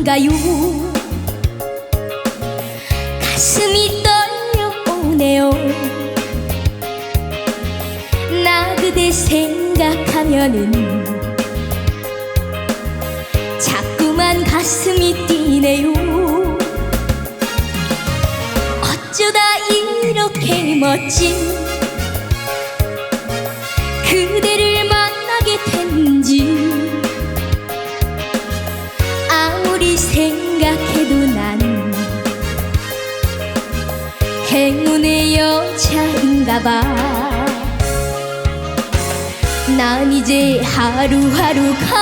건가요? 가슴이 떨려오네요. 나 그대 생각하면은 자꾸만 가슴이 뛰네요. 어쩌다 이렇게 멋진 그대를 행운의 여자인가봐. 난 이제 하루하루가.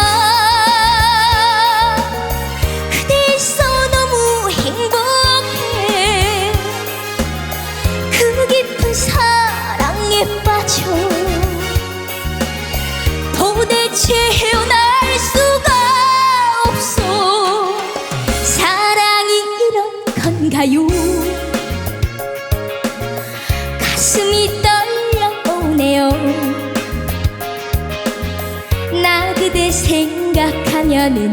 그대 있어 너무 행복해. 그 깊은 사랑에 빠져. 도대체 헤어날 수가 없어. 사랑이 이런 건가요 가슴이 떨려오네요. 나 그대 생각하면은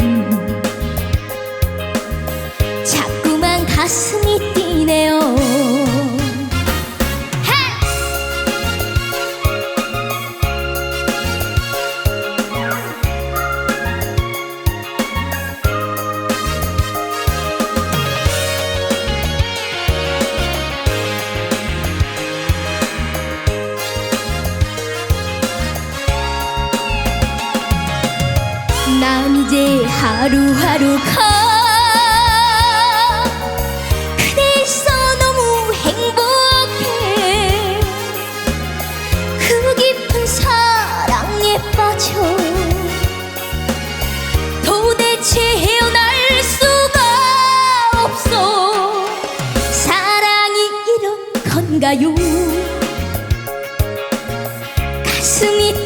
자꾸만 가슴이 난 이제 하루하루 가 그대 있어 너무 행복해. 그 깊은 사랑에 빠져 도대체 헤어날 수가 없어. 사랑이 이런 건가요? 가슴이